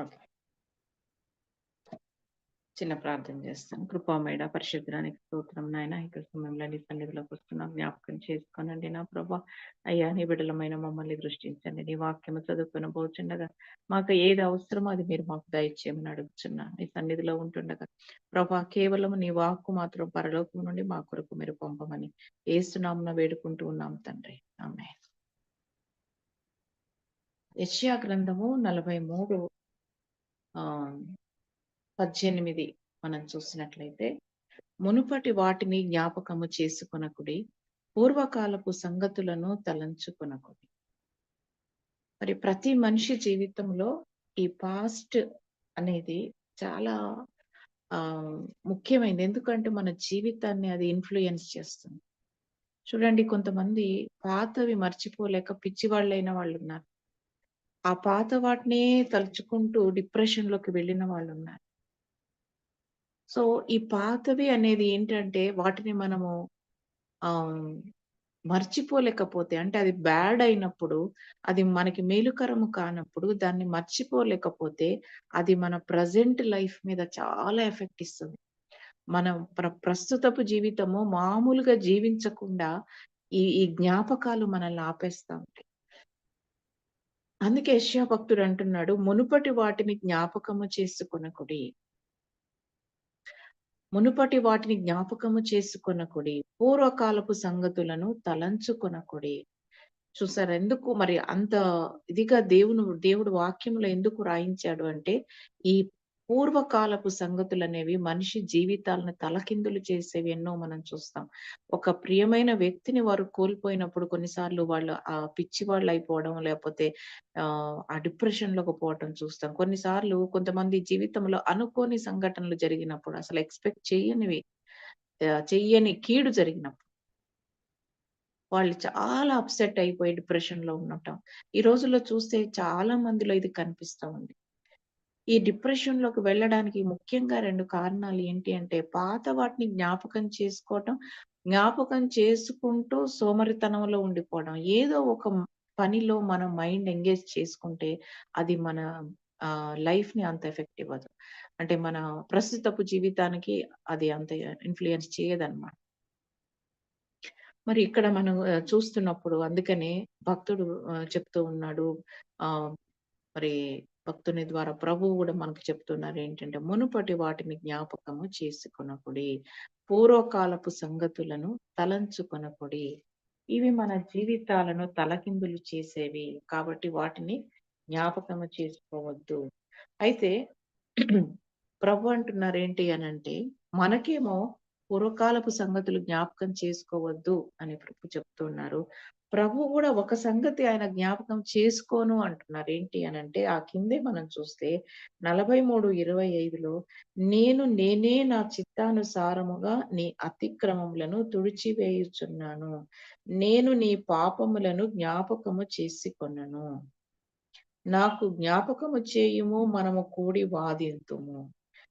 Okay. చిన్న ప్రార్థన చేస్తాను. కృపామేడ పరిశుద్ధానికి స్తోత్రం నాయన. ఇక్కడ మిమ్మల్ని నీ సన్నిధిలోకి వస్తున్నా జ్ఞాపకం చేసుకోనండి నా ప్రభా. అయ్యా నీ బిడ్డలమైన మమ్మల్ని దృష్టించండి. నీ వాక్యము చదువుకొని పోచుండగా మాకు ఏది అవసరమో అది మీరు మాకు దయచేయమని అడుగుతున్నా నీ సన్నిధిలో ఉంటుండగా ప్రభా కేవలం నీ వాక్కు మాత్రం పరలోకం నుండి మా కొరకు మీరు పంపమని ఏసునామున వేడుకుంటూ ఉన్నాం తండ్రి. ఆమేన్. యశ్యా గ్రంథము నలభై మూడు 18 మనం చూసినట్లయితే మునుపటి వాటిని జ్ఞాపకము చేసుకొనకుడి పూర్వకాలపు సంగతులను తలంచుకొనకుడి. మరి ప్రతి మనిషి జీవితంలో ఈ పాస్ట్ అనేది చాలా ముఖ్యమైనది. ఎందుకంటే మన జీవితాన్ని అది ఇన్ఫ్లుయెన్స్ చేస్తుంది. చూడండి కొంతమంది పాతవి మర్చిపోలేక పిచ్చివాళ్ళైన వాళ్ళున్నారు. ఆ పాత వాటినే తలుచుకుంటూ డిప్రెషన్లోకి వెళ్ళిన వాళ్ళు ఉన్నారు సో, ఈ పాతవి అనేది ఏంటంటే వాటిని మనము మర్చిపోలేకపోతే అంటే అది బ్యాడ్ అయినప్పుడు, అది మనకి మేలుకరము కానప్పుడు దాన్ని మర్చిపోలేకపోతే అది మన ప్రజెంట్ లైఫ్ మీద చాలా ఎఫెక్ట్ ఇస్తుంది. మనం ప్ర ప్రస్తుతపు జీవితము మామూలుగా జీవించకుండా ఈ ఈ జ్ఞాపకాలు మనల్ని ఆపేస్తా ఉంటాయి. అందుకే యెషయా భక్తుడు అంటున్నాడు, మునుపటి వాటిని జ్ఞాపకము చేసుకొనకుడి. మునుపటి వాటిని జ్ఞాపకము చేసుకొనకుడి. పూర్వకాలపు సంగతులను తలంచుకొనకుడి. చూసారు ఎందుకు మరి అంత ఇదిగా దేవుని దేవుడు వాక్యంలో ఎందుకు రాయించాడు అంటే, ఈ పూర్వకాలపు సంగతులు అనేవి మనిషి జీవితాలను తలకిందులు చేసేవి ఎన్నో మనం చూస్తాం. ఒక ప్రియమైన వ్యక్తిని వారు కోల్పోయినప్పుడు కొన్నిసార్లు వాళ్ళు ఆ పిచ్చి వాళ్ళు అయిపోవడం లేకపోతే ఆ డిప్రెషన్లోకి పోవడం చూస్తాం. కొన్నిసార్లు కొంతమంది జీవితంలో అనుకోని సంఘటనలు జరిగినప్పుడు అసలు ఎక్స్‌పెక్ట్ చేయనివి చెయ్యని కీడు జరిగినప్పుడు వాళ్ళు చాలా అప్‌సెట్ అయిపోయి డిప్రెషన్‌లో ఉండటం. ఈ రోజుల్లో చూస్తే చాలా మందిలో ఇది కనిపిస్తా ఉంది. ఈ డిప్రెషన్‌లోకి వెళ్ళడానికి ముఖ్యంగా రెండు కారణాలు ఏంటి అంటే, పాత వాటిని జ్ఞాపకం చేసుకోవటం, జ్ఞాపకం చేసుకుంటూ సోమరితనంలో ఉండిపోవడం. ఏదో ఒక పనిలో మన మైండ్ ఎంగేజ్ చేసుకుంటే అది మన లైఫ్ని అంత ఎఫెక్ట్ ఇవ్వదు. అంటే మన ప్రస్తుతపు జీవితానికి అది అంత ఇన్ఫ్లుయెన్స్ చేయదన్నమాట. మరి ఇక్కడ మనం చూస్తున్నప్పుడు అందుకనే భక్తుడు చెప్తూ ఉన్నాడు. ఆ మరి భక్తుని ద్వారా ప్రభువు కూడా మనకు చెప్తున్నారు ఏంటంటే, మునుపటి వాటిని జ్ఞాపకము చేసుకొనకుడి. పూర్వకాలపు సంగతులను తలంచుకొనకుడి. ఇవి మన జీవితాలను తలకిందులు చేసేవి. కాబట్టి వాటిని జ్ఞాపకము చేసుకోవద్దు. అయితే ప్రభు అంటున్నారు ఏంటి అనంటే, మనకేమో పూర్వకాలపు సంగతులు జ్ఞాపకం చేసుకోవద్దు అని ప్రభు చెప్తున్నారు. ప్రభు కూడా ఒక సంగతి ఆయన జ్ఞాపకం చేసుకోను అంటున్నారు. ఏంటి అనంటే, ఆ కిందే మనం చూస్తే 43:25లో నేను నేనే నా చిత్తానుసారముగా నీ అతిక్రమములను తుడిచివేయుచున్నాను. నేను నీ పాపములను జ్ఞాపకము చేసుకొనను. నాకు జ్ఞాపకము చేయుము మనము కూడి వాదింతుము.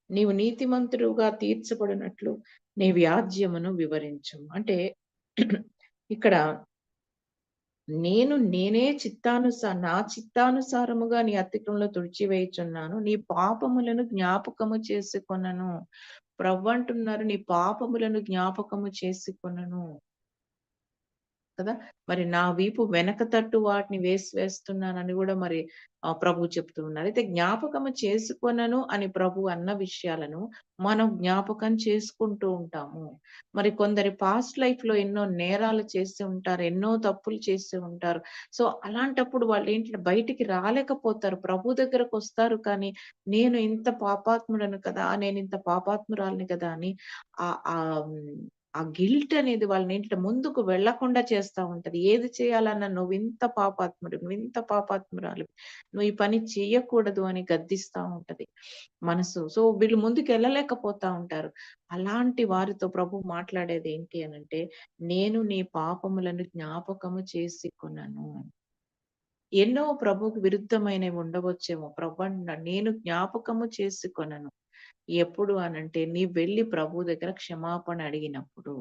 నీవు నీతిమంతుడుగా తీర్చబడినట్లు నీ వ్యాజ్యమును వివరించు అంటే ఇక్కడ నేను నేనే చిత్తానుసా నా చిత్తానుసారముగా నీ అతిక్రమంలో తుడిచివేయుచున్నాను. నీ పాపములను జ్ఞాపకము చేసుకొనను. ప్రవ్వంటున్నారు నీ పాపములను జ్ఞాపకము చేసుకొనను. కదా! మరి నా వీపు వెనక తట్టు వాటిని వేసి వేస్తున్నానని కూడా మరి ప్రభు చెప్తూ ఉన్నారు. అయితే జ్ఞాపకము చేసుకొనను అని ప్రభు అన్న విషయాలను మనం జ్ఞాపకం చేసుకుంటూ ఉంటాము. మరి కొందరి పాస్ట్ లైఫ్లో ఎన్నో నేరాలు చేసి ఉంటారు. ఎన్నో తప్పులు చేసి ఉంటారు. సో, అలాంటప్పుడు వాళ్ళు ఏంటంటే బయటికి రాలేకపోతారు. ప్రభు దగ్గరకొస్తారు కానీ, నేను ఇంత పాపాత్ముడను కదా! నేను ఇంత పాపాత్మురాలిని కదా! అని ఆ ఆ గిల్ట్ అనేది వాళ్ళనేంటంటే ముందుకు వెళ్ళకుండా చేస్తా ఉంటది. ఏది చేయాలన్నా నువ్వింత నువ్వు ఇంత పాపాత్మురాలు నువ్వు ఈ పని చేయకూడదు అని గద్దిస్తా ఉంటది మనసు. సో, వీళ్ళు ముందుకెళ్ళలేకపోతా ఉంటారు. అలాంటి వారితో ప్రభువు మాట్లాడేది ఏంటి అనంటే, నేను నీ పాపములను జ్ఞాపకము చేసుకొనను. ఎన్నో ప్రభుకు విరుద్ధమైనవి ఉండవచ్చేమో. ప్రభు నేను జ్ఞాపకము చేసుకొనను. ఎప్పుడు అనంటే నీ వెళ్ళి ప్రభు దగ్గర క్షమాపణ అడిగినప్పుడు.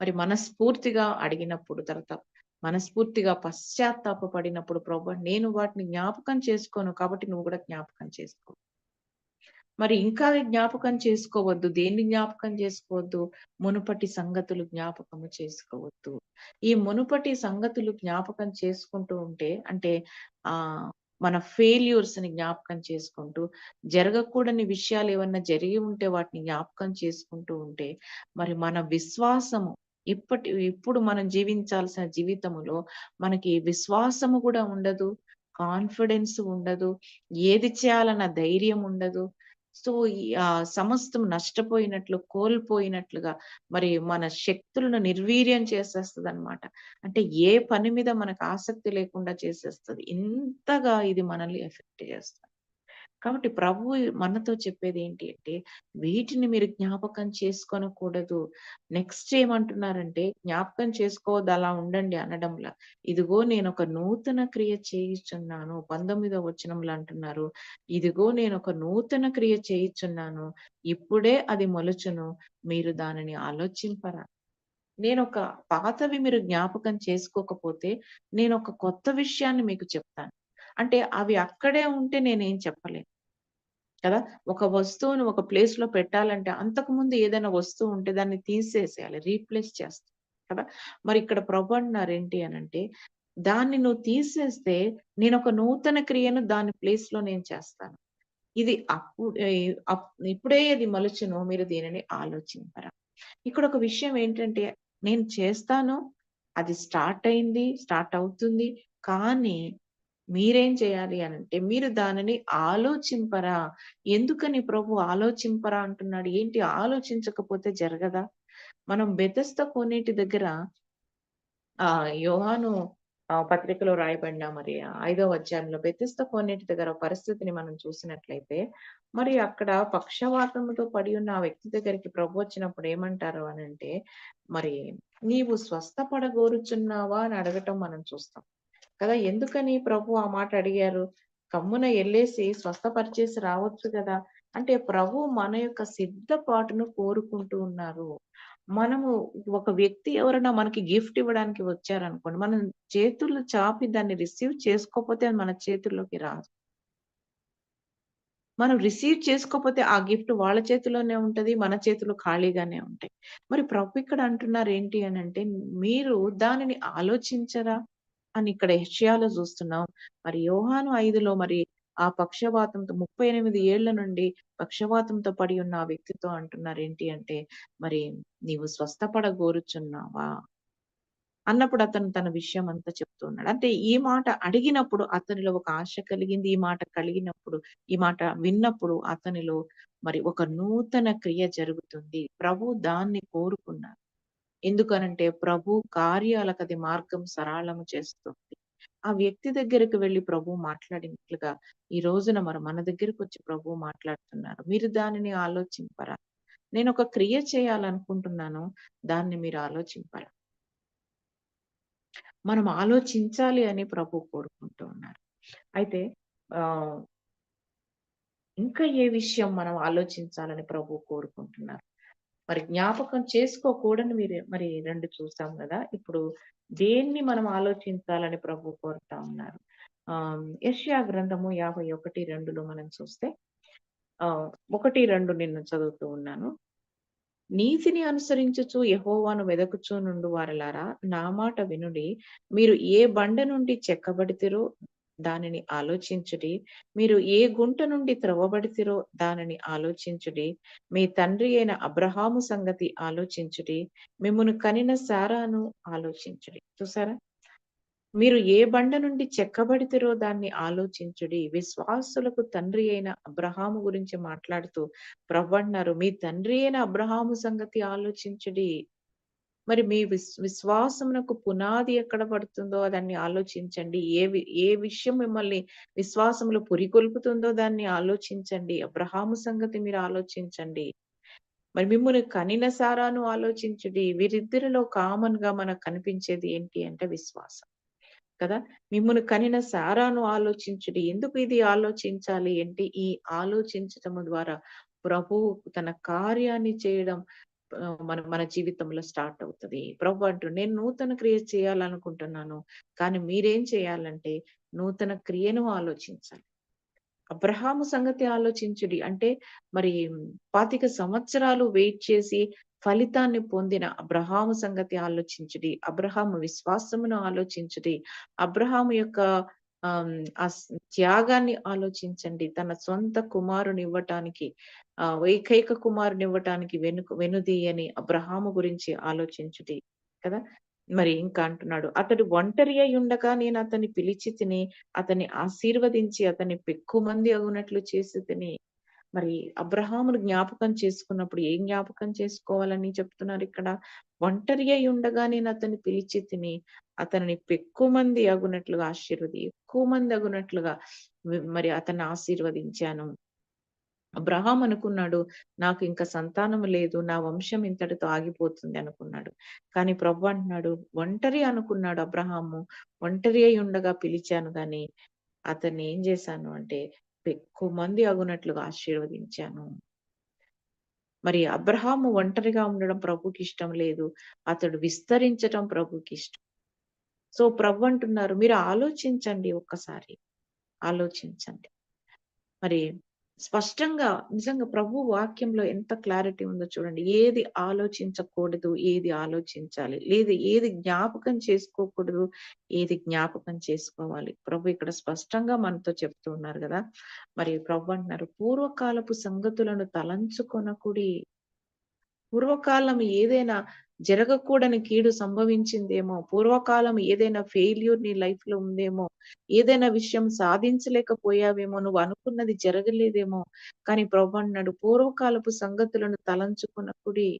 మరి మనస్ఫూర్తిగా అడిగినప్పుడు తర్వాత మనస్ఫూర్తిగా పశ్చాత్తాపపడినప్పుడు ప్రభు నేను వాటిని జ్ఞాపకం చేసుకోను కాబట్టి నువ్వు కూడా జ్ఞాపకం చేసుకో. మరి ఇంకా జ్ఞాపకం చేసుకోవద్దు దేన్ని జ్ఞాపకం చేసుకోవద్దు? మునుపటి సంగతులు జ్ఞాపకము చేసుకోవద్దు. ఈ మునుపటి సంగతులు జ్ఞాపకం చేసుకుంటూ ఉంటే అంటే ఆ మన ఫెయిల్యూర్స్ని జ్ఞాపకం చేసుకుంటూ జరగకూడని విషయాలు ఏమన్నా జరిగి ఉంటే వాటిని జ్ఞాపకం చేసుకుంటూ ఉంటే మరి మన విశ్వాసము ఇప్పటి ఇప్పుడు మనం జీవించాల్సిన జీవితములో మనకి విశ్వాసము కూడా ఉండదు కాన్ఫిడెన్స్ ఉండదు ఏది చేయాలన్న ధైర్యం ఉండదు సో ఆ సమస్తం నష్టపోయినట్లు కోల్పోయినట్లుగా మరి మన శక్తులను నిర్వీర్యం చేసేస్తుంది అనమాట అంటే ఏ పని మీద మనకు ఆసక్తి లేకుండా చేసేస్తుంది. ఇంతగా ఇది మనల్ని ఎఫెక్ట్ చేస్తుంది. కాబట్టి ప్రభు మనతో చెప్పేది ఏంటి అంటే వీటిని మీరు జ్ఞాపకం చేసుకొనకూడదు. నెక్స్ట్ ఏమంటున్నారంటే జ్ఞాపకం చేసుకోవద్దు అలా ఉండండి అనడంలా. ఇదిగో నేను ఒక నూతన క్రియ చేయిచున్నాను. పంతొమ్మిదో వచనంలో అంటున్నారు ఇదిగో నేను ఒక నూతన క్రియ చేయిచున్నాను. ఇప్పుడే అది మొలుచును. మీరు దానిని ఆలోచింపరా. నేను ఒక పాతవి మీరు జ్ఞాపకం చేసుకోకపోతే నేను ఒక కొత్త విషయాన్ని మీకు చెప్తాను. అంటే అవి అక్కడే ఉంటే నేనేం చెప్పలేను. కదా? ఒక వస్తువును ఒక ప్లేస్లో పెట్టాలంటే అంతకు ముందు ఏదైనా వస్తువు ఉంటే దాన్ని తీసేసేయాలి రీప్లేస్ చేస్తాం. కదా? మరి ఇక్కడ ప్రభు అంటున్నారు ఏంటి అని అంటే దాన్ని నువ్వు తీసేస్తే నేను ఒక నూతన క్రియను దాని ప్లేస్లో నేను చేస్తాను. ఇది అప్పుడు ఇప్పుడే ఇది మలుచును మీరు దీనిని ఆలోచింపరా. ఇక్కడ ఒక విషయం ఏంటంటే నేను చేస్తాను అది స్టార్ట్ అయింది స్టార్ట్ అవుతుంది కానీ మీరేం చేయాలి అని అంటే మీరు దానిని ఆలోచింపరా. ఎందుకని ప్రభు ఆలోచింపరా అంటున్నాడు? ఏంటి? ఆలోచించకపోతే జరగదా? మనం బెతస్త కొనేటి దగ్గర ఆ యోహాను పత్రికలో రాయబడిన మరి ఐదవ అధ్యాయంలో బెతిస్త కొనేటి దగ్గర పరిస్థితిని మనం చూసినట్లయితే మరి అక్కడ పక్షవాతంతో పడి ఉన్న ఆ వ్యక్తి దగ్గరికి ప్రభు వచ్చినప్పుడు ఏమంటారు అని అంటే మరి నీవు స్వస్థపడగోరుచున్నావా అని అడగటం మనం చూస్తాం. కదా ఎందుకని ప్రభు ఆ మాట అడిగారు? కమ్మున వెళ్ళేసి స్వస్థపరిచేసి రావచ్చు కదా? అంటే ప్రభు మన యొక్క సిద్ధపాటును కోరుకుంటూ ఉన్నారు. మనము ఒక వ్యక్తి ఎవరైనా మనకి గిఫ్ట్ ఇవ్వడానికి వచ్చారనుకోండి మనం చేతులు చాపి దాన్ని రిసీవ్ చేసుకోకపోతే మన చేతుల్లోకి రాదు. మనం రిసీవ్ చేసుకోకపోతే ఆ గిఫ్ట్ వాళ్ళ చేతిలోనే ఉంటది మన చేతులు ఖాళీగానే ఉంటాయి. మరి ప్రభు ఇక్కడ అంటున్నారు ఏంటి అని అంటే మీరు దానిని ఆలోచించరా? అని ఇక్కడ హెచ్యాలో చూస్తున్నాం. మరి యోహాను ఐదులో మరి ఆ పక్షవాతంతో ముప్పై ఎనిమిది ఏళ్ళ నుండి పక్షవాతంతో పడి ఉన్న ఆ వ్యక్తితో అంటున్నారు. ఏంటి అంటే మరి నీవు స్వస్థపడ కోరుచున్నావా అన్నప్పుడు అతను తన విషయం అంతా చెప్తున్నాడు అంటే ఈ మాట అడిగినప్పుడు అతనిలో ఒక ఆశ కలిగింది. ఈ మాట కలిగినప్పుడు ఈ మాట విన్నప్పుడు అతనిలో మరి ఒక నూతన క్రియ జరుగుతుంది. ప్రభు దాన్ని కోరుకున్నారు. ఎందుకనంటే ప్రభు కార్యాలకు అది మార్గం సరళము చేస్తుంది. ఆ వ్యక్తి దగ్గరకు వెళ్ళి ప్రభు మాట్లాడినట్లుగా ఈ రోజున మరి మన దగ్గరకు వచ్చి ప్రభు మాట్లాడుతున్నారు. మీరు దానిని ఆలోచింపరా? నేను ఒక క్రియ చేయాలనుకుంటున్నాను దాన్ని మీరు ఆలోచింపరా? మనం ఆలోచించాలి అని ప్రభు కోరుకుంటూ ఉన్నారు. అయితే ఆ ఇంకా ఏ విషయం మనం ఆలోచించాలని ప్రభు కోరుకుంటున్నారు? మరి జ్ఞాపకం చేసుకోకూడని మీరు మరి రెండు చూసాం కదా. ఇప్పుడు దేన్ని మనం ఆలోచించాలని ప్రభు కోరుతా ఉన్నారు? ఆ యష్యా గ్రంథము యాభై ఒకటి రెండులో మనం చూస్తే ఆ ఒకటి రెండు నిన్ను చదువుతూ ఉన్నాను. నీతిని అనుసరించుచు యహోవాను వెదకుచూ నుండు వారలారా నా మాట వినుడి. మీరు ఏ బండ నుండి చెక్కబడితిరో దానిని ఆలోచించుడి. మీరు ఏ గుంట నుండి త్రవ్వబడితిరో దానిని ఆలోచించుడి. మీ తండ్రి అయిన అబ్రహాము సంగతి ఆలోచించుడి. మిమ్మను కనిన సారాను ఆలోచించుడి. చూసారా? మీరు ఏ బండ నుండి చెక్కబడితిరో దాన్ని ఆలోచించుడి. విశ్వాసులకు తండ్రి అయిన అబ్రహాము గురించి మాట్లాడుతూ ప్రవ్వన్నారు. మీ తండ్రి అయిన అబ్రహాము సంగతి ఆలోచించుడి. మరి మీ విశ్ విశ్వాసమునకు పునాది ఎక్కడ పడుతుందో దాన్ని ఆలోచించండి. ఏ ఏ విషయం మిమ్మల్ని విశ్వాసములు పురికొల్పుతుందో దాన్ని ఆలోచించండి. అబ్రహాము సంగతి మీరు ఆలోచించండి. మరి మిమ్మల్ని కనిన సారాను ఆలోచించుడి. వీరిద్దరిలో కామన్గా మనకు కనిపించేది ఏంటి అంటే విశ్వాసం. కదా? మిమ్మల్ని కనిన సారాను ఆలోచించుడి. ఎందుకు ఇది ఆలోచించాలి అంటే ఈ ఆలోచించటము ద్వారా ప్రభు తన కార్యాన్ని చేయడం మన మన జీవితంలో స్టార్ట్ అవుతుంది ప్రభు అంటూ నేను నూతన క్రియ చేయాలనుకుంటున్నాను. కానీ మీరేం చేయాలంటే నూతన క్రియను ఆలోచించాలి. అబ్రహాము సంగతి ఆలోచించుడి. అంటే మరి 25 సంవత్సరాలు వెయిట్ చేసి ఫలితాన్ని పొందిన అబ్రహాము సంగతి ఆలోచించుడి. అబ్రహాము విశ్వాసమును ఆలోచించుడి. అబ్రహాము యొక్క ఆ త్యాగాన్ని ఆలోచించండి. తన సొంత కుమారునివ్వటానికి ఆ ఏకైక కుమారునివ్వటానికి వెనుక వెనుదీయని అబ్రహాము గురించి ఆలోచించుడి. కదా! మరి ఇంకా అంటున్నాడు. అతడు ఒంటరి ఉండగా నేను అతన్ని పిలిచి తిని, అతన్ని ఆశీర్వదించి అతన్ని పెక్కుమంది అగునట్లు చేసి తిని. మరి అబ్రహామును జ్ఞాపకం చేసుకున్నప్పుడు ఏం జ్ఞాపకం చేసుకోవాలని చెప్తున్నారు ఇక్కడ? ఒంటరి ఉండగా నేను అతన్ని పిలిచి తిని, అతనిని పెక్కుమంది అగునట్లుగా ఆశీర్వది ఎక్కువ మంది అగునట్లుగా మరి అతన్ని ఆశీర్వదించాను. అబ్రహాం అనుకున్నాడు. నాకు ఇంకా సంతానం లేదు. నా వంశం ఇంతటితో ఆగిపోతుంది అనుకున్నాడు. కానీ ప్రభు అంటున్నాడు, ఒంటరి అనుకున్నాడు అబ్రహాము. ఒంటరి అయి ఉండగా పిలిచాను గాని, అతన్ని ఏం చేశాను అంటే, పెక్కుమంది అగునట్లుగా ఆశీర్వదించాను. మరి అబ్రహాము ఒంటరిగా ఉండడం ప్రభుకి ఇష్టం లేదు. అతడు విస్తరించటం ప్రభుకి ఇష్టం. సో, ప్రభు అంటున్నారు, మీరు ఆలోచించండి ఒక్కసారి. ఆలోచించండి. మరి స్పష్టంగా నిజంగా ప్రభు వాక్యంలో ఎంత క్లారిటీ ఉందో చూడండి. ఏది ఆలోచించకూడదు, ఏది ఆలోచించాలి. లేదు ఏది జ్ఞాపకం చేసుకోకూడదు, ఏది జ్ఞాపకం చేసుకోవాలి. ప్రభు ఇక్కడ స్పష్టంగా మనతో చెప్తూ ఉన్నారు కదా మరి ప్రభు అంటున్నారు, పూర్వకాలపు సంగతులను తలంచుకొనకుడి. పూర్వకాలం ఏదైనా జరగకూడని కీడు సంభవించిందేమో, పూర్వకాలం ఏదైనా ఫెయిల్యూర్ నీ లైఫ్లో ఉందేమో, ఏదైనా విషయం సాధించలేకపోయావేమో, నువ్వు అనుకున్నది జరగలేదేమో, కానీ ప్రభు అంటున్నాడు, పూర్వకాలపు సంగతులను తలంచుకొనకుడి.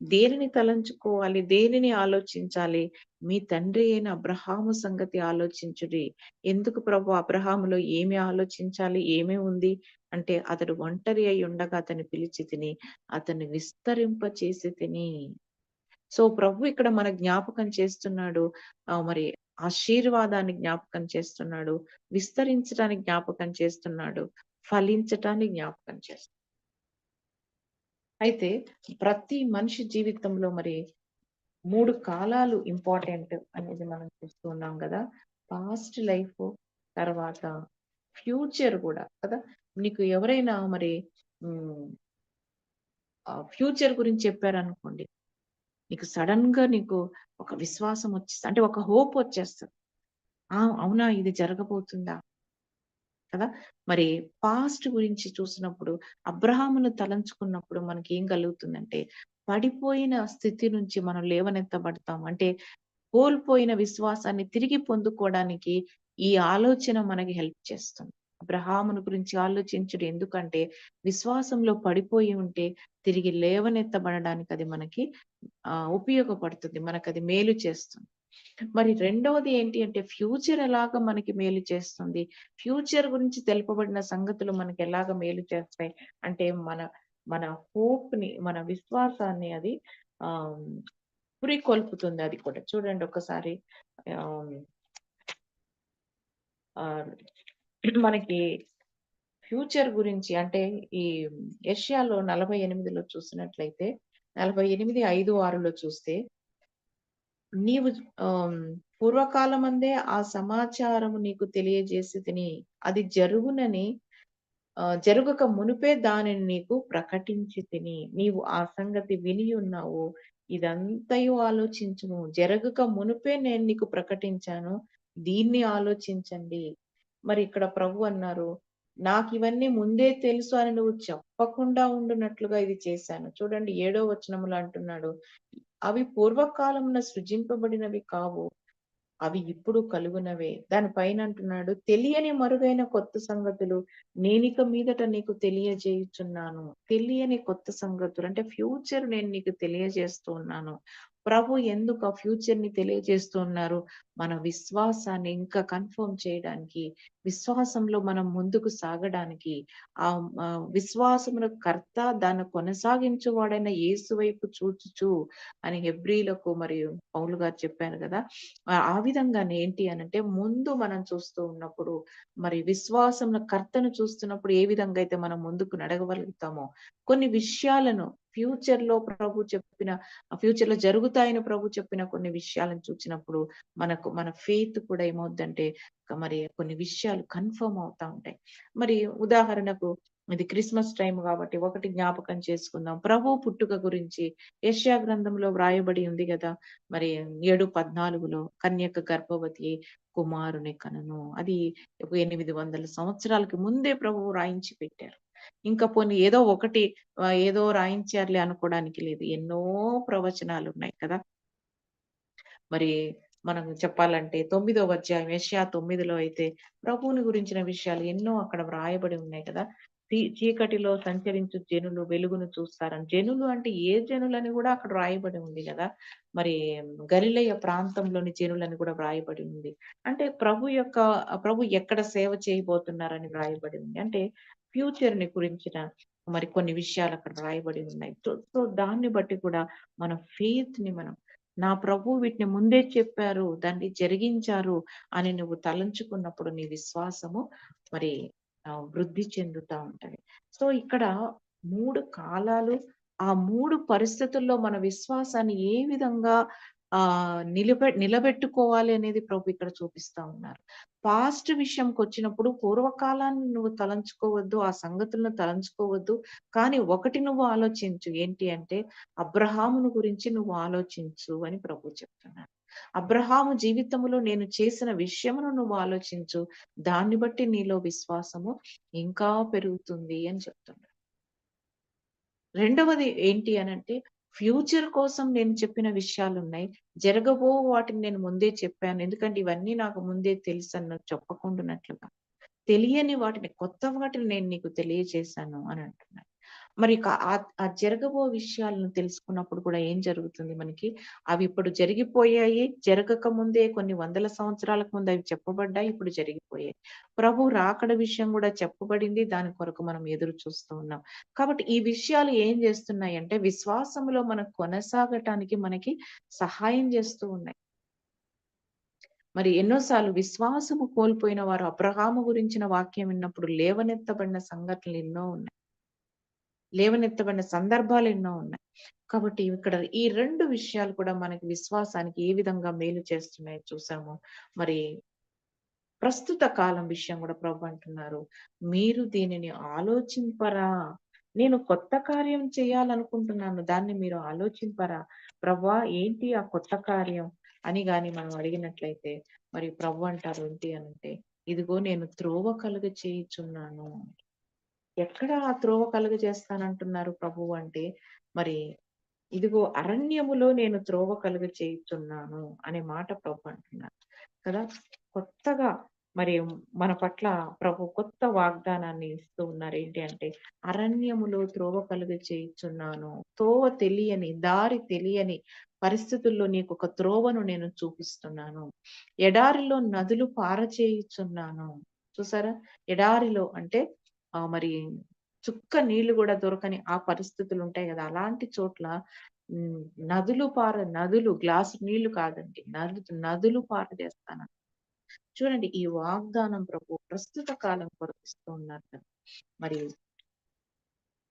దేనిని తలంచుకోవాలి? దేనిని ఆలోచించాలి? మీ తండ్రి అయిన అబ్రహాము సంగతి ఆలోచించుడి. ఎందుకు ప్రభు అబ్రహాములో ఏమి ఆలోచించాలి? ఏమి ఉంది? అంటే అతడు ఒంటరి అయి ఉండగా అతన్ని పిలిచి తిని, అతన్ని విస్తరింప చేసి తిని. సో, ప్రభు ఇక్కడ మన జ్ఞాపకం చేస్తున్నాడు. మరి ఆశీర్వాదాన్ని జ్ఞాపకం చేస్తున్నాడు. విస్తరించటానికి జ్ఞాపకం చేస్తున్నాడు. ఫలించటాన్ని జ్ఞాపకం చేస్తున్నాడు. అయితే ప్రతి మనిషి జీవితంలో మరి మూడు కాలాలు ఇంపార్టెంట్ అనేది మనం చూస్తూ ఉన్నాం గదా! పాస్ట్ లైఫ్ తర్వాత ఫ్యూచర్ కూడా కదా! నీకు ఎవరైనా మరి ఫ్యూచర్ గురించి చెప్పారనుకోండి. నీకు సడన్గా నీకు ఒక విశ్వాసం వచ్చేసి అంటే ఒక హోప్ వచ్చేస్తుంది ఆ! అవునా! ఇది జరగబోతుందా? కదా! మరి పాస్ట్ గురించి చూసినప్పుడు అబ్రహామును తలంచుకున్నప్పుడు ఏం కలుగుతుందంటే, పడిపోయిన స్థితి నుంచి మనం లేవనెత్తబడతాం. అంటే కోల్పోయిన విశ్వాసాన్ని తిరిగి పొందుకోవడానికి ఈ ఆలోచన మనకి హెల్ప్ చేస్తుంది. అబ్రహామును గురించి ఆలోచించుడు ఎందుకంటే, విశ్వాసంలో పడిపోయి ఉంటే తిరిగి లేవనెత్తబడడానికి అది మనకి ఆ ఉపయోగపడుతుంది. మనకది మేలు చేస్తుంది. మరి రెండవది ఏంటి అంటే ఫ్యూచర్ ఎలాగా మనకి మేలు చేస్తుంది? ఫ్యూచర్ గురించి తెలుపబడిన సంగతులు మనకి ఎలాగ మేలు చేస్తాయి? అంటే మన మన హోప్ని మన విశ్వాసాన్ని అది ఆ పురికొల్పుతుంది అది కూడా. చూడండి ఒకసారి ఆ మనకి ఫ్యూచర్ గురించి అంటే ఈ ఏషియాలో నలభై ఎనిమిదిలో చూసినట్లయితే 48, 5, 6లో చూస్తే నీవు పూర్వకాలం పూర్వకాలమందే ఆ సమాచారము నీకు తెలియజేసితిని. అది జరుగునని జరుగుక జరుగక మునుపే దానిని నీకు ప్రకటించితిని. నీవు ఆ సంగతి విని ఉన్నావు ఇదంతయు ఆలోచించుము. జరగక మునుపే నేను నీకు ప్రకటించాను. దీన్ని ఆలోచించండి. మరి ఇక్కడ ప్రభు అన్నారు, నాకు ఇవన్నీ ముందే తెలుసు అని నువ్వు చెప్పకుండా ఉండునట్లుగా ఇది చేశాను. చూడండి ఏడో వచనములు అంటున్నాడు, అవి పూర్వకాలమున సృజింపబడినవి కావు. అవి ఇప్పుడు కలుగునవే. దాని పైన అంటున్నాడు, తెలియని మరుగైన కొత్త సంగతులు నేనిక మీదట నీకు తెలియజేయుచున్నాను. తెలియని కొత్త సంగతులు అంటే ఫ్యూచర్ నేను నీకు తెలియజేస్తూ ఉన్నాను. ప్రభు ఎందుకు ఆ ఫ్యూచర్ని తెలియజేస్తున్నారు? మన విశ్వాసాన్ని ఇంకా కన్ఫర్మ్ చేయడానికి, విశ్వాసంలో మనం ముందుకు సాగడానికి, ఆ విశ్వాసమును కర్త దాన్ని కొనసాగించువాడైన యేసు వైపు చూచుచు అని హెబ్రీలకు మరియు పౌలు గారు చెప్పారు కదా. ఆ విధంగానే ఏంటి అనంటే ముందు మనం చూస్తూ ఉన్నప్పుడు మరి విశ్వాసంలో కర్తను చూస్తున్నప్పుడు ఏ విధంగా అయితే మనం ముందుకు నడవగలుగుతామో కొన్ని విషయాలను ఫ్యూచర్లో ప్రభు చెప్పిన ఫ్యూచర్లో జరుగుతాయని ప్రభు చెప్పిన కొన్ని విషయాలను చూసినప్పుడు మనకు మన ఫెయిత్ కూడా ఏమవుద్దంటే మరి కొన్ని విషయాలు కన్ఫర్మ్ అవుతా ఉంటాయి. మరి ఉదాహరణకు ఇది క్రిస్మస్ టైం కాబట్టి ఒకటి జ్ఞాపకం చేసుకుందాం. ప్రభు పుట్టుక గురించి యష్యా గ్రంథంలో వ్రాయబడి ఉంది కదా? మరి ఏడు పద్నాలుగులో కన్యక గర్భవతి కుమారుని కనను. అది ఒక ఎనిమిది వందల సంవత్సరాలకి ముందే ప్రభువు రాయించి పెట్టారు. ఇంకా పోనీ ఏదో ఒకటి ఏదో రాయించారులే అనుకోవడానికి లేదు. ఎన్నో ప్రవచనాలు ఉన్నాయి కదా. మరి మనం చెప్పాలంటే తొమ్మిదో అధ్యాయం ఏషియా తొమ్మిదిలో అయితే ప్రభువుని గురించిన విషయాలు ఎన్నో అక్కడ వ్రాయబడి ఉన్నాయి కదా. చీ- చీకటిలో సంచరించు జనులు వెలుగును చూస్తారని. జనులు అంటే ఏ జనులని కూడా అక్కడ రాయబడి ఉంది కదా. మరి గలిలయ ప్రాంతంలోని జనులని కూడా వ్రాయబడి ఉంది. అంటే ప్రభు యొక్క ప్రభు ఎక్కడ సేవ చేయబోతున్నారని వ్రాయబడి ఉంది. అంటే ఫ్యూచర్ని గురించిన మరి కొన్ని విషయాలు అక్కడ రాయబడి ఉన్నాయి. సో సో దాన్ని బట్టి కూడా మన ఫెయిత్ని మనం నా ప్రభు వీటిని ముందే చెప్పారు దాన్ని జరిగించారు అని నువ్వు తలంచుకున్నప్పుడు నీ విశ్వాసము మరి వృద్ధి చెందుతా ఉంటది. సో ఇక్కడ మూడు కాలాలు ఆ మూడు పరిస్థితుల్లో మన విశ్వాసాన్ని ఏ విధంగా ఆ నిలబె నిలబెట్టుకోవాలి అనేది ప్రభు ఇక్కడ చూపిస్తా ఉన్నారు. పాస్ట్ విషయంకి వచ్చినప్పుడు పూర్వకాలాన్ని నువ్వు తలంచుకోవద్దు ఆ సంగతులను తలంచుకోవద్దు కానీ ఒకటి నువ్వు ఆలోచించు. ఏంటి అంటే అబ్రహామును గురించి నువ్వు ఆలోచించు అని ప్రభు చెప్తున్నాడు అబ్రహాము జీవితంలో నేను చేసిన విషయమును నువ్వు ఆలోచించు. దాన్ని బట్టి నీలో విశ్వాసము ఇంకా పెరుగుతుంది అని చెప్తున్నాడు రెండవది ఏంటి అని అంటే ఫ్యూచర్ కోసం నేను చెప్పిన విషయాలు ఉన్నాయి జరగబో వాటిని నేను ముందే చెప్పాను. ఎందుకంటే ఇవన్నీ నాకు ముందే తెలుసు అన్న చెప్పకుండానట్లుగా. తెలియని వాటిని కొత్త వాటిని నేను నీకు తెలియజేశాను అని అంటున్నాను మరి ఆ- ఆ జరగబో విషయాలను తెలుసుకున్నప్పుడు కూడా ఏం జరుగుతుంది మనకి? అవి ఇప్పుడు జరిగిపోయాయి జరగక ముందే కొన్ని వందల సంవత్సరాలకు ముందు అవి చెప్పబడ్డాయి ఇప్పుడు జరిగిపోయాయి. ప్రభు రాకడ విషయం కూడా చెప్పబడింది దాని కొరకు మనం ఎదురు చూస్తూ ఉన్నాం. కాబట్టి ఈ విషయాలు ఏం చేస్తున్నాయి అంటే విశ్వాసంలో మనం కొనసాగటానికి మనకి సహాయం చేస్తూ ఉన్నాయి. మరి ఎన్నోసార్లు విశ్వాసము కోల్పోయిన వారు అబ్రహాము గురించిన వాక్యం విన్నప్పుడు లేవనెత్తబడిన సంఘటనలు ఎన్నో ఉన్నాయి. లేవనెత్తబడిన సందర్భాలు ఎన్నో ఉన్నాయి. కాబట్టి ఇక్కడ ఈ రెండు విషయాలు కూడా మనకి విశ్వాసానికి ఏ విధంగా మేలు చేస్తున్నాయి చూసాము. మరి ప్రస్తుత కాలం విషయం కూడా ప్రభు అంటున్నారు. మీరు దీనిని ఆలోచింపరా? నేను కొత్త కార్యం చేయాలనుకుంటున్నాను. దాన్ని మీరు ఆలోచింపరా? ప్రభా ఏంటి ఆ కొత్త కార్యం? అని గాని మనం అడిగినట్లయితే మరి ప్రభు అంటారు ఏంటి అనంటే ఇదిగో నేను త్రోవ కలుగ చేయుచున్నాను ఎక్కడ ఆ త్రోవ కలుగ చేస్తానంటున్నారు ప్రభు అంటే మరి ఇదిగో అరణ్యములో నేను త్రోవ కలుగ చేయుచున్నాను అనే మాట ప్రభు అంటున్నారు. కదా? కొత్తగా మరి మన పట్ల ప్రభు కొత్త వాగ్దానాన్ని ఇస్తూ ఉన్నారు. ఏంటి అంటే అరణ్యములో త్రోవ కలుగ చేయుచున్నాను తోవ తెలియని దారి తెలియని పరిస్థితుల్లో నీకు ఒక త్రోవను నేను చూపిస్తున్నాను. ఎడారిలో నదులు పారచేయుచున్నాను. చూసారా? ఎడారిలో అంటే మరి చుక్క నీళ్ళు కూడా దొరకని ఆ పరిస్థితులు ఉంటాయి కదా. అలాంటి చోట్ల నదులు పార నదులు గ్లాసు నీళ్ళు కాదండి నదు నదులు పార చేస్తాను చూడండి ఈ వాగ్దానం ప్రభు ప్రస్తుత కాలం కొరకిస్తూ ఉన్నారు కదా. మరి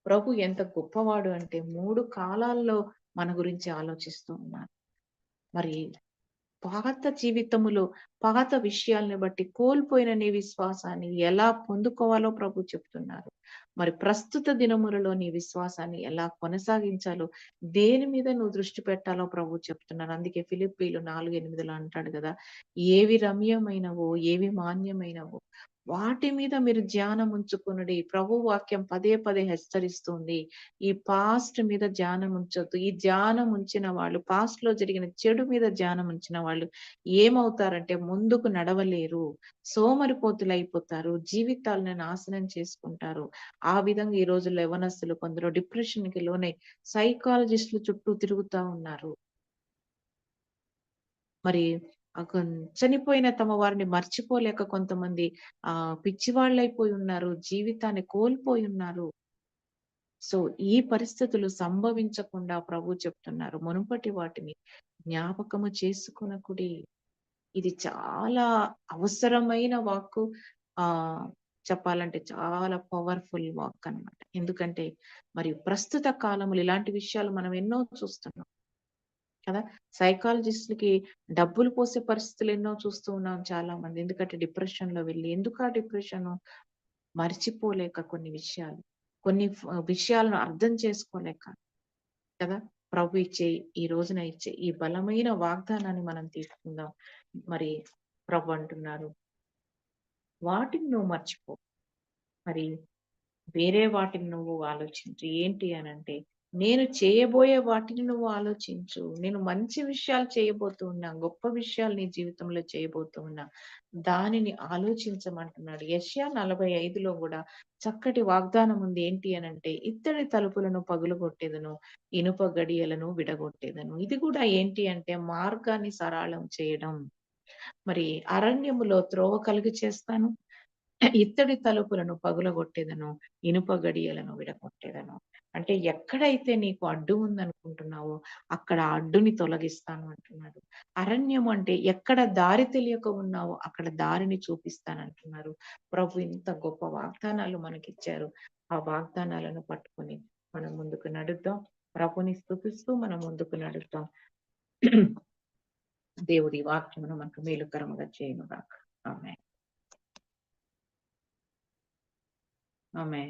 ప్రభు ఎంత గొప్పవాడు అంటే మూడు కాలాల్లో మన గురించి ఆలోచిస్తూ ఉన్నారు. మరి పాత జీవితములో పాత విషయాల్ని బట్టి కోల్పోయిన నీ విశ్వాసాన్ని ఎలా పొందుకోవాలో ప్రభు చెప్తున్నారు. మరి ప్రస్తుత దినములలో నీ విశ్వాసాన్ని ఎలా కొనసాగించాలో దేని మీద నువ్వు దృష్టి పెట్టాలో ప్రభు చెప్తున్నారు. అందుకే ఫిలిప్పీలు నాలుగు ఎనిమిదిలో అంటాడు కదా ఏవి రమ్యమైనవో ఏవి మాన్యమైనవో వాటి మీద మీరు ధ్యానం ఉంచుకునుడి. ప్రభు వాక్యం పదే పదే హెచ్చరిస్తుంది. ఈ పాస్ట్ మీద ధ్యానం ఉంచొద్దు. ఈ ధ్యానం ఉంచిన వాళ్ళు పాస్ట్లో జరిగిన చెడు మీద ధ్యానం ఉంచిన వాళ్ళు ఏమవుతారంటే ముందుకు నడవలేరు. సోమరిపోతులు అయిపోతారు జీవితాలను నాశనం చేసుకుంటారు. ఆ విధంగా ఈ రోజుల్లో యవనస్తులు కొందరు డిప్రెషన్కి లోనై సైకాలజిస్టులు చుట్టూ తిరుగుతా ఉన్నారు. మరి చనిపోయిన తమ వారిని మర్చిపోలేక కొంతమంది ఆ పిచ్చివాళ్ళైపోయి ఉన్నారు జీవితాన్ని కోల్పోయి ఉన్నారు. సో ఈ పరిస్థితులు సంభవించకుండా ప్రభు చెప్తున్నారు. మునుపటి వాటిని జ్ఞాపకము చేసుకునకుడి. ఇది చాలా అవసరమైన వాక్కు. ఆ చెప్పాలంటే చాలా పవర్ఫుల్ వాక్ అన్నమాట. ఎందుకంటే మరి ప్రస్తుత కాలంలో ఇలాంటి విషయాలు మనం ఎన్నో చూస్తున్నాం. కదా? సైకాలజిస్టులకి డబ్బులు పోసే పరిస్థితులు ఎన్నో చూస్తూ ఉన్నాం చాలా మంది ఎందుకంటే డిప్రెషన్లో వెళ్ళి ఎందుకు ఆ డిప్రెషన్ మర్చిపోలేక కొన్ని విషయాలు కొన్ని విషయాలను అర్థం చేసుకోలేక కదా? ప్రభు ఇచ్చే ఈ రోజున ఇచ్చే ఈ బలమైన వాగ్దానాన్ని మనం తీసుకుందాం. మరి ప్రభు అంటున్నారు వాటిని నువ్వు మర్చిపో. మరి వేరే వాటిని నువ్వు ఆలోచించు. ఏంటి అని అంటే నేను చేయబోయే వాటిని నువ్వు ఆలోచించు. నేను మంచి విషయాలు చేయబోతూ ఉన్నా గొప్ప విషయాలు నీ జీవితంలో చేయబోతూ ఉన్నా దానిని ఆలోచించమంటున్నాడు. యష్యా నలభై ఐదులో కూడా చక్కటి వాగ్దానం ఉంది. ఏంటి అని అంటే ఇత్తడి తలుపులను పగులుగొట్టేదను ఇనుప గడియలను విడగొట్టేదను. ఇది కూడా ఏంటి అంటే మార్గాన్ని సరళం చేయడం. మరి అరణ్యములో త్రోవ కలుగు చేస్తాను. ఇత్తడి తలుపులను పగులగొట్టేదను ఇనుప గడియలను విడగొట్టేదను అంటే ఎక్కడైతే నీకు అడ్డు ఉందనుకుంటున్నావో అక్కడ అడ్డుని తొలగిస్తాను అంటున్నాడు. అరణ్యం అంటే ఎక్కడ దారి తెలియక ఉన్నావో అక్కడ దారిని చూపిస్తానంటున్నారు. ప్రభు ఇంత గొప్ప వాగ్దానాలు మనకిచ్చారు. ఆ వాగ్దానాలను పట్టుకొని మనం ముందుకు నడుద్దాం. ప్రభుని స్థుతిస్తూ మనం ముందుకు నడుద్దాం. దేవుడి వాక్యమును మనకు మేలుకరముగా చేయనుగాక. ఆమె ఆమె